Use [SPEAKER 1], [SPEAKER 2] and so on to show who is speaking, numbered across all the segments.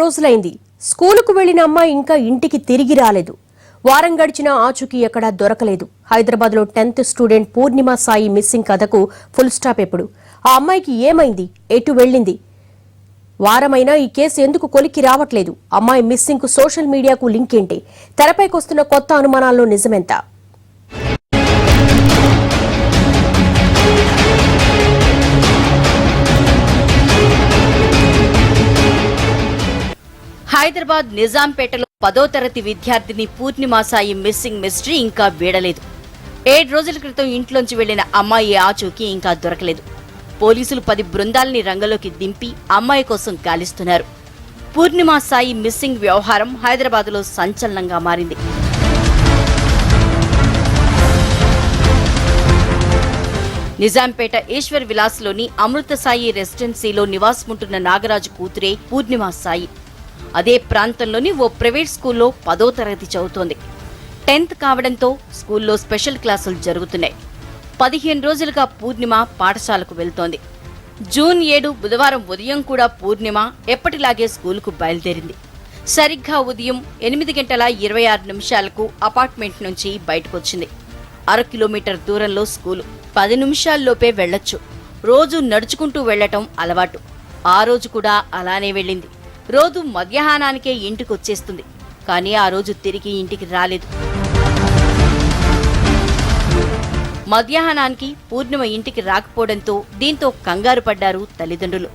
[SPEAKER 1] రోజులైంది. స్కూలుకు వెళ్ళిన అమ్మాయి ఇంకా ఇంటికి తిరిగి రాలేదు. వారం గడిచిన ఆచూకీ ఎక్కడా దొరకలేదు. హైదరాబాద్లో tenth student Purnima Sai missing కథకు ఫుల్ స్టాప్ ఎప్పుడు. ఆ అమ్మాయికి ఏమైంది? ఎటు వెళ్ళింది? వారమైనా ఈ కేసు ఎందుకు కొలిక్కి రావట్లేదు? అమ్మాయి మిస్సింగ్కు సోషల్ మీడియాకు లింక్ ఏంటి? తెరపైకొస్తున్న కొత్త అనుమానాల్లో నిజమెంత?
[SPEAKER 2] హైదరాబాద్ నిజాంపేటలో పదో తరగతి విద్యార్థిని పూర్ణిమా సాయి మిస్సింగ్ మిస్టరీ ఇంకా వీడలేదు. ఏడు రోజుల క్రితం ఇంట్లోంచి వెళ్ళిన అమ్మాయి ఆచూకీ ఇంకా దొరకలేదు. పోలీసులు పది బృందాల్ని రంగంలోకి దింపి అమ్మాయి కోసం గాలిస్తున్నారు. పూర్ణిమా సాయి మిస్సింగ్ వ్యవహారం హైదరాబాద్లో సంచలనంగా మారింది. నిజాంపేట ఈశ్వర్ విలాస్లోని అమృత సాయి రెసిడెన్సీలో నివాసముంటున్న నాగరాజు కూతురే పూర్ణిమా సాయి అదే ప్రాంతంలోని ఓ ప్రైవేట్ స్కూల్లో పదో తరగతి చదువుతోంది. టెన్త్ కావడంతో స్కూల్లో స్పెషల్ క్లాసులు జరుగుతున్నాయి. పదిహేను రోజులుగా పూర్ణిమ పాఠశాలకు వెళ్తోంది. జూన్ ఏడు బుధవారం ఉదయం కూడా పూర్ణిమ ఎప్పటిలాగే స్కూలుకు బయలుదేరింది. సరిగ్గా ఉదయం ఎనిమిది గంటల ఇరవై ఆరు నిమిషాలకు అపార్ట్మెంట్ నుంచి బయటకొచ్చింది. అర కిలోమీటర్ దూరంలో స్కూలు. పది నిమిషాల్లోపే వెళ్ళొచ్చు. రోజు నడుచుకుంటూ వెళ్ళటం అలవాటు. ఆ రోజు కూడా అలానే వెళ్ళింది. రోజు మధ్యాహ్నానికే ఇంటికొచ్చేస్తుంది. కానీ ఆ రోజు తిరిగి ఇంటికి రాలేదు. మధ్యాహ్నానికి పూర్ణిమ ఇంటికి రాకపోవడంతో దీంతో కంగారు పడ్డారు తల్లిదండ్రులు.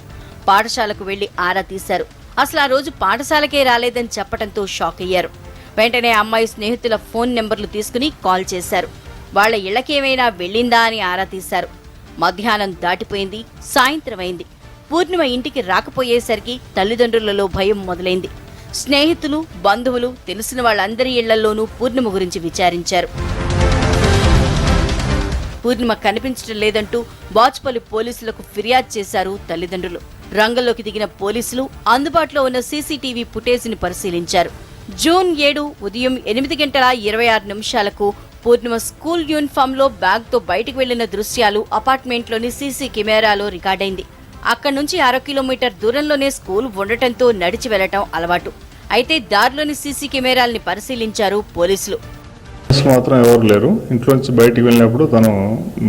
[SPEAKER 2] పాఠశాలకు వెళ్ళి ఆరా తీశారు. అసలు ఆ రోజు పాఠశాలకే రాలేదని చెప్పడంతో షాక్ అయ్యారు. వెంటనే అమ్మాయి స్నేహితుల ఫోన్ నెంబర్లు తీసుకుని కాల్ చేశారు. వాళ్ళ ఇళ్ళకేమైనా వెళ్ళిందా అని ఆరా తీశారు. మధ్యాహ్నం దాటిపోయింది సాయంత్రం అయింది. పూర్ణిమ ఇంటికి రాకపోయేసరికి తల్లిదండ్రులలో భయం మొదలైంది. స్నేహితులు బంధువులు తెలిసిన వాళ్ళందరి ఇళ్ళలోనూ పూర్ణిమ గురించి విచారించారు. పూర్ణిమ కనిపించడం లేదంటూ బాచ్పల్లి పోలీసులకు ఫిర్యాదు చేశారు తల్లిదండ్రులు. రంగంలోకి దిగిన పోలీసులు అందుబాటులో ఉన్న సీసీటీవీ ఫుటేజ్ని పరిశీలించారు. జూన్ ఏడు ఉదయం ఎనిమిది గంటల ఇరవై ఆరు నిమిషాలకు పూర్ణిమ స్కూల్ యూనిఫామ్లో బ్యాగ్తో బయటకు వెళ్ళిన దృశ్యాలు అపార్ట్మెంట్లోని సీసీ కెమెరాలో రికార్డైంది. అక్కడి నుంచి అర కిలోమీటర్ దూరంలోనే స్కూల్ ఉండటంతో నడిచి వెళ్ళటం అలవాటు. అయితే దారిలోని సీసీ కెమెరాల్ని పరిశీలించారు పోలీసులు.
[SPEAKER 3] మాత్రం ఎవరు లేరు. ఇంట్లో నుంచి బయటికి వెళ్ళినప్పుడు తను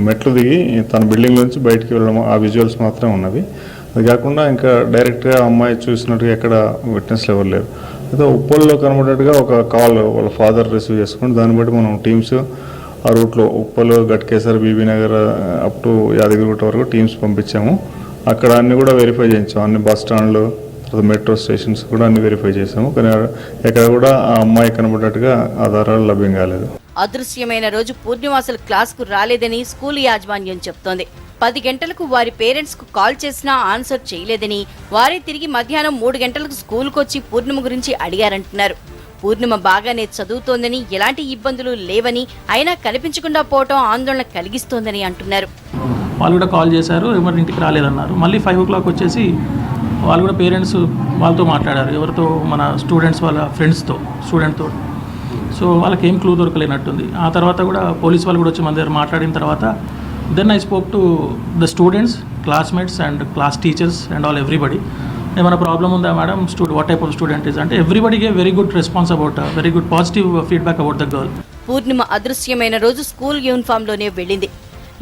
[SPEAKER 3] మెట్లు దిగి తన బిల్డింగ్ నుంచి బయటికి వెళ్ళడం ఆ విజువల్స్ మాత్రమే ఉన్నవి. అది కాకుండా ఇంకా డైరెక్ట్గా అమ్మాయి చూసినట్టుగా ఎక్కడ విట్నెస్లు ఎవరు లేరు. అయితే ఉప్పల్లో కనబడేట్టుగా ఒక కాల్ వాళ్ళ ఫాదర్ రిసీవ్ చేసుకుని దాన్ని బట్టి మనం టీమ్స్ ఆ రూట్లో Uppal Ghatkesar BB Nagar uh, up to Yadagirigutta వరకు టీమ్స్ పంపించాము. అక్కడ అన్ని కూడా వెరిఫై చేయించాం. అన్ని బస్ స్టాండ్లు తర్వాత మెట్రో స్టేషన్స్ కూడా అన్ని వెరిఫై చేసాము కానీ ఎక్కడ కూడా ఆ అమ్మాయి కనబడ్డట్టుగా ఆధారాలు లభ్యం కాలేదు.
[SPEAKER 2] అదృశ్యమైన రోజు పూర్ణిమ అసలు క్లాస్కు రాలేదని స్కూల్ యాజమాన్యం చెప్తోంది. పది గంటలకు వారి పేరెంట్స్కు కాల్ చేసినా ఆన్సర్ చేయలేదని వారే తిరిగి మధ్యాహ్నం మూడు గంటలకు స్కూల్కు వచ్చి పూర్ణిమ గురించి అడిగారంటున్నారు. పూర్ణిమ బాగానే చదువుతోందని ఎలాంటి ఇబ్బందులు లేవని అయినా కనిపించకుండా పోవటం ఆందోళన కలిగిస్తోందని అంటున్నారు.
[SPEAKER 4] వాళ్ళు కూడా కాల్ చేశారు ఎవరు ఇంటికి రాలేదన్నారు. మళ్ళీ ఫైవ్ ఓ క్లాక్ వచ్చేసి వాళ్ళు కూడా పేరెంట్స్ వాళ్ళతో మాట్లాడారు ఎవరితో మన స్టూడెంట్స్ వాళ్ళ ఫ్రెండ్స్తో స్టూడెంట్తో సో వాళ్ళకి ఏం క్లూ దొరకలేనట్టుంది. ఆ తర్వాత కూడా పోలీస్ వాళ్ళు కూడా వచ్చి మన దగ్గర మాట్లాడిన తర్వాత then I spoke to the students classmates and class teachers and all everybody ఏమైనా ప్రాబ్లం ఉందా madam student what type of student is అంటే ఎవ్రీబడికి very good response about very good positive feedback about the girl
[SPEAKER 2] Purnima అదృశ్యమైన రోజు school యూనిఫామ్లోనే వెళ్ళింది.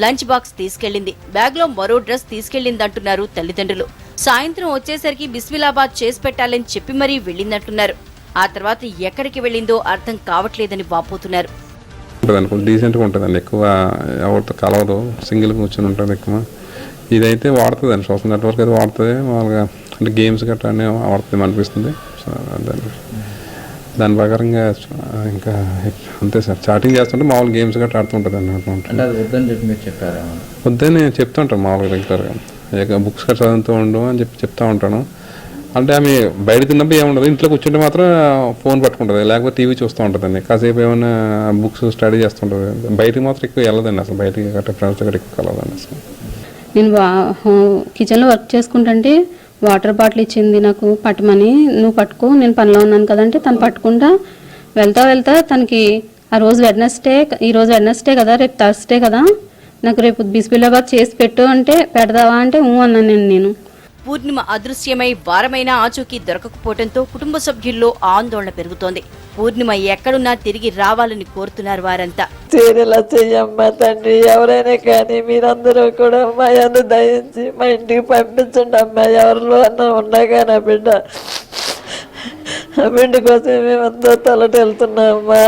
[SPEAKER 2] Lunch box తీసుకెళ్ళింది బ్యాగ్లో మరో dress తీసుకెళ్ళిందంటున్నారు తల్లిదండ్రులు. సాయంత్రం వచ్చేసరికి బిస్మిలాబాద్ చేసి పెట్టాలని చెప్పి మరీ వెళ్ళిందంటున్నారు. ఆ తర్వాత ఎక్కడికి వెళ్ళిందో అర్థం కావట్లేదని వాపోతున్నారు.
[SPEAKER 5] ఉంటుంది అనుకో డీసెంట్గా ఉంటుందండి. ఎక్కువ ఎవరితో కలవదు. సింగిల్ కూర్చొని ఉంటుంది ఎక్కువ. ఇదైతే వాడుతుంది సోషల్ నెట్వర్క్ అయితే వాడుతుంది. మామూలుగా అంటే గేమ్స్ గట్రా అన్నీ వాడుతుంది అనిపిస్తుంది. సో దాని ప్రకారంగా ఇంకా అంతే సార్. చాటింగ్ చేస్తుంటే మామూలు గేమ్స్ గట్రా ఆడుతుంటుంది
[SPEAKER 6] అంటే అది వద్దని చెప్పి మీరు చెప్పారా
[SPEAKER 5] వద్దని నేను చెప్తుంటాను మామూలుగా రెగ్యులర్గా ఇక బుక్స్ గట్రా చదువుతూ ఉండు అని చెప్పి చెప్తా ఉంటాను. అంటే ఆమె బయట తిన్నప్పుడు ఏముండదు. ఇంట్లో కూర్చుంటే మాత్రం ఫోన్ పట్టుకుంటుంది. లేకపోతే టీవీ చూస్తూ ఉంటుందండి కాసేపు ఏమైనా బుక్స్ స్టడీ చేస్తుంటుంది బయటికి మాత్రం ఎక్కువ వెళ్ళదండి అసలు. బయటికి గట్రా ఫ్రెండ్స్ దగ్గర ఎక్కువ వెళ్ళదండి అసలు.
[SPEAKER 7] నేను కిచెన్లో వర్క్ చేసుకుంటుంటే వాటర్ బాటిల్ ఇచ్చింది నాకు పట్టమని. నువ్వు పట్టుకో నేను పనిలో ఉన్నాను కదంటే. తను పట్టుకుంటా వెళ్తా వెళ్తా తనకి ఆ రోజు వెడ్నెస్డే ఈ రోజు వెడ్నెస్డే కదా రేపు థర్స్డే కదా. నాకు రేపు బిస్బిలాబాద్ చేసి పెట్టు అంటే పెడదావా అంటే ఊ అన్నాను నేను నేను.
[SPEAKER 2] పూర్ణిమ అదృశ్యమై వారమైనా ఆచూకీ దొరకకపోవడంతో కుటుంబ సభ్యుల్లో ఆందోళన పెరుగుతోంది. పూర్ణిమ ఎక్కడున్నా తిరిగి రావాలని కోరుతున్నారు వారంతా.
[SPEAKER 6] చీరలా చెయ్యమ్మా తండ్రి ఎవరైనా కానీ మీరందరూ కూడా మా అందు దయించి మా ఇంటికి పంపించండి అమ్మా. ఎవరిలో అన్నా ఉండగా నా బిడ్డ ఆ బిడ్డ కోసం మేమంతా తలటెళ్తున్నామమ్మా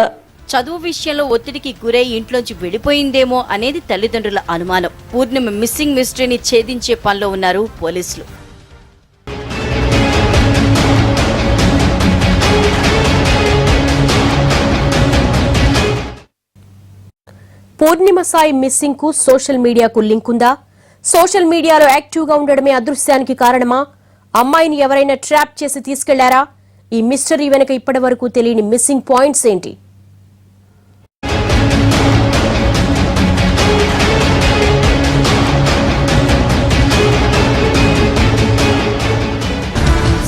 [SPEAKER 2] చదువు విషయంలో ఒత్తిడికి గురై ఇంట్లోంచి వెళ్ళిపోయిందేమో అనేది తల్లిదండ్రుల అనుమానం. పూర్ణిమ మిస్సింగ్ మిస్టరీని ఛేదించే పనిలో ఉన్నారు పోలీసులు.
[SPEAKER 1] పూర్ణిమ సాయి మిస్సింగ్కు సోషల్ మీడియాకు లింక్ ఉందా? సోషల్ మీడియాలో యాక్టివ్గా ఉండడమే అదృశ్యానికి కారణమా? అమ్మాయిని ఎవరైనా ట్రాప్ చేసి తీసుకెళ్ళారా? ఈ మిస్టరీ వెనుక ఇప్పటి వరకు తెలియని మిస్సింగ్ పాయింట్స్ ఏంటి?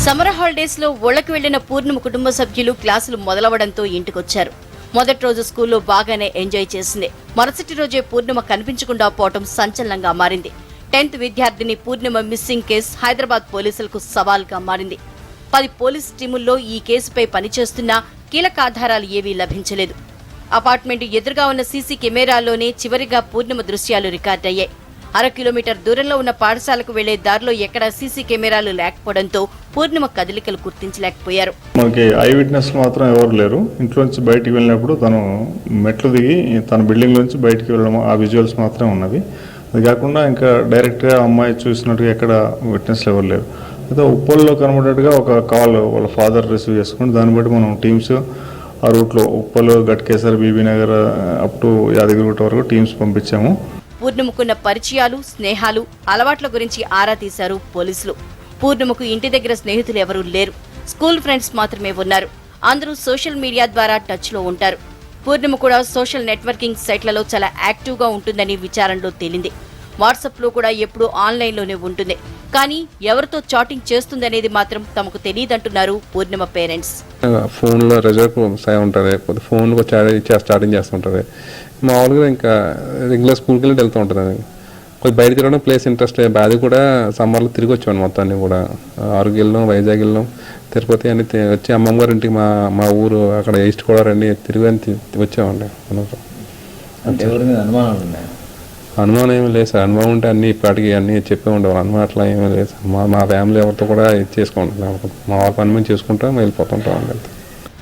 [SPEAKER 2] సమర హాలిడేస్లో ఒళ్ళకు వెళ్ళిన పూర్ణిమ కుటుంబ సభ్యులు క్లాసులు మొదలవడంతో ఇంటికొచ్చారు. మొదటి రోజు స్కూల్లో బాగానే ఎంజాయ్ చేసింది. మరుసటి రోజే పూర్ణిమ కనిపించకుండా పోవటం సంచలనంగా మారింది. టెన్త్ విద్యార్థిని పూర్ణిమ మిస్సింగ్ కేసు హైదరాబాద్ పోలీసులకు సవాల్గా మారింది. పది పోలీస్ టీముల్లో ఈ కేసుపై పనిచేస్తున్నా కీలక ఆధారాలు ఏవీ లభించలేదు. అపార్ట్మెంట్ ఎదురుగా ఉన్న సీసీ కెమెరాల్లోనే చివరిగా పూర్ణిమ దృశ్యాలు రికార్డయ్యాయి. అర కిలోమీటర్ దూరంలో ఉన్న పాఠశాలకు వెళ్ళే దారిలో ఎక్కడా సీసీ కెమెరాలు లేకపోవడంతో పూర్ణిమ కదలికలు గుర్తించలేకపోయారు.
[SPEAKER 3] మనకి ఐ విట్నెస్ మాత్రం ఎవరు లేరు. ఇంట్లో నుంచి బయటికి వెళ్ళినప్పుడు తను మెట్లు దిగి తన బిల్డింగ్ నుంచి బయటికి వెళ్ళడం ఆ విజువల్స్ మాత్రమే ఉన్నవి. అది కాకుండా ఇంకా డైరెక్ట్గా అమ్మాయి చూసినట్టుగా ఎక్కడ విట్నెస్లు ఎవరు లేరు. అయితే ఉప్పల్లో కనబడేట్టుగా ఒక కాల్ వాళ్ళ ఫాదర్ రిసీవ్ చేసుకుని దాన్ని బట్టి మనం టీమ్స్ ఆ రూట్లో Uppal Ghatkesar BB Nagar up to Yadagirigutta వరకు టీమ్స్ పంపించాము.
[SPEAKER 2] పూర్ణిమకున్న పరిచయాలు స్నేహాలు అలవాట్ల గురించి ఆరా తీశారు పోలీసులు. పూర్ణిమకు ఇంటి దగ్గర స్నేహితులు ఎవరూ లేరు. స్కూల్ ఫ్రెండ్స్ మాత్రమే ఉన్నారు. అందరూ సోషల్ మీడియా ద్వారా టచ్లో ఉంటారు. పూర్ణిమ కూడా సోషల్ నెట్వర్కింగ్ సైట్లలో చాలా యాక్టివ్గా ఉంటుందని విచారణలో తేలింది. వాట్సాప్లో కూడా ఎప్పుడూ ఆన్లైన్లోనే ఉంటుంది. కానీ ఎవరితో చాటింగ్ చేస్తుందనేది మాత్రం తమకు తెలియదంటున్నారు పూర్ణిమ పేరెంట్స్.
[SPEAKER 5] ఫోన్లో రిజర్వ్ సై ఫోన్లో స్టార్టింగ్ మామూలుగా ఇంకా రెగ్యులర్ స్కూల్కి వెళ్ళి వెళ్తూ ఉంటుంది అది. కొంచెం బయట తిరగడం ప్లేస్ ఇంట్రెస్ట్ అది కూడా సమ్మర్లో తిరిగి వచ్చాను మొత్తాన్ని కూడా. ఆరుగు వెళ్ళాం వైజాగ్ వెళ్ళాం తిరుపతి అని వచ్చి అమ్మమ్మ గారి ఇంటికి మా మా ఊరు అక్కడ ఈస్ట్ కూడా రండి తిరిగి అని వచ్చామండి. అనుమానం ఏమీ లేదు సార్. అనుమానం ఉంటే అన్ని ఇప్పటికి అన్ని చెప్పే ఉండేవాళ్ళు అనుమానం అట్లా ఏమీ లేదు సార్. మా మా ఫ్యామిలీ ఎవరితో కూడా ఇది చేసుకుంటాం మా వాళ్ళ పని మేము చేసుకుంటాం వెళ్ళిపోతుంటాం అంతే.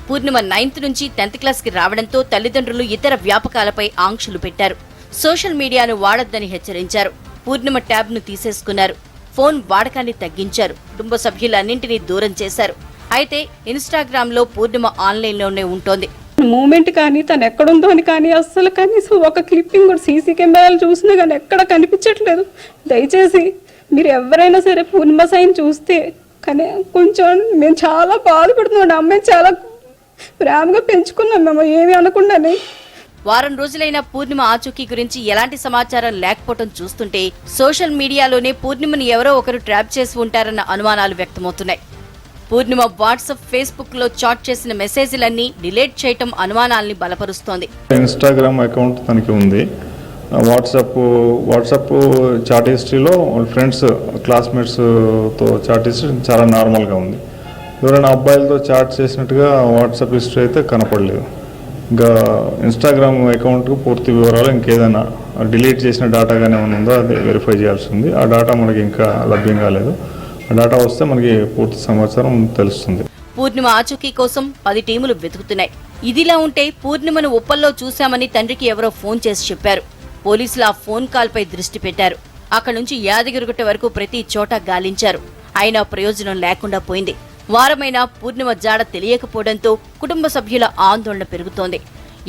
[SPEAKER 2] పూర్ణిమ నైన్త్ నుంచి టెన్త్ క్లాస్కి రావడంతో తల్లిదండ్రులు ఇతర వ్యాపకాలపై ఆంక్షలు పెట్టారు. సోషల్ మీడియాను వాడొద్దని హెచ్చరించారు. పూర్ణిమ ట్యాబ్ను తీసేసుకున్నారు. ఫోన్ వాడకాన్ని తగ్గించారు. కుటుంబ సభ్యులన్నింటినీ దూరం చేశారు. అయితే ఇన్స్టాగ్రామ్లో పూర్ణిమ ఆన్లైన్లోనే ఉంటోంది
[SPEAKER 7] మూమెంట్ కానీ తను ఎక్కడుందో అని కానీ అస్సలు కనీసం ఒక క్లిప్పింగ్ కూడా సీసీ కెమెరాలు చూసినా కానీ ఎక్కడ కనిపించట్లేదు. దయచేసి మీరు ఎవరైనా సరే పూర్ణిమ సైన్ చూస్తే కానీ కొంచెం మేము చాలా బాధపడుతున్నాం అమ్మాయి చాలా ప్రేమగా పెంచుకున్నాం మేము ఏమి అనకుండానే.
[SPEAKER 2] వారం రోజులైన పూర్ణిమ ఆచూకీ గురించి ఎలాంటి సమాచారం లేకపోవడం చూస్తుంటే సోషల్ మీడియాలోనే పూర్ణిమను ఎవరో ఒకరు ట్రాప్ చేసి ఉంటారన్న అనుమానాలు వ్యక్తమవుతున్నాయి. పూర్ణిమ వాట్సాప్ ఫేస్బుక్లో చాట్ చేసిన మెసేజ్లన్నీ డిలీట్ చేయటం అనుమానాల్ని బలపరుస్తోంది.
[SPEAKER 3] ఇన్స్టాగ్రామ్ అకౌంట్ తనకి ఉంది. వాట్సాప్ వాట్సాప్ చాట్ హిస్టరీలో ఫ్రెండ్స్ క్లాస్మేట్స్తో చాట్ హిస్టరీ చాలా నార్మల్గా ఉంది. ఎవరైనా అబ్బాయిలతో చాట్ చేసినట్టుగా వాట్సాప్ హిస్టరీ అయితే కనపడలేదు. ఇంకా ఇన్స్టాగ్రామ్ అకౌంట్కి పూర్తి వివరాలు ఇంకేదైనా డిలీట్ చేసిన డేటా కానీ ఏమైనా ఉందో అది వెరిఫై చేయాల్సి ఉంది. ఆ డేటా మనకి ఇంకా లభ్యం కాలేదు. ఆ డేటా వస్తే మనకి పూర్తి సమాచారం తెలుస్తుంది.
[SPEAKER 2] పూర్ణిమ ఆచూకీ కోసం పది టీములు వెతుకుతున్నాయి. ఇదిలా ఉంటే పూర్ణిమను ఉప్పల్లో చూశామని తండ్రికి ఎవరో ఫోన్ చేసి చెప్పారు. పోలీసులు ఆ ఫోన్ కాల్పై దృష్టి పెట్టారు. అక్కడి నుంచి యాదగిరిగుట్ట వరకు ప్రతి చోట గాలించారు. అయినా ప్రయోజనం లేకుండా పోయింది. వారమైనా పూర్ణిమ జాడ తెలియకపోవడంతో కుటుంబ సభ్యుల ఆందోళన పెరుగుతోంది.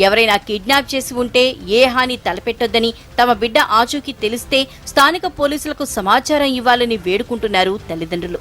[SPEAKER 2] ఎవరైనా కిడ్నాప్ చేసి ఉంటే ఏ హాని తలపెట్టొద్దని తమ బిడ్డ ఆచూకీ తెలిస్తే స్థానిక పోలీసులకు సమాచారం ఇవ్వాలని వేడుకుంటున్నారు తల్లిదండ్రులు.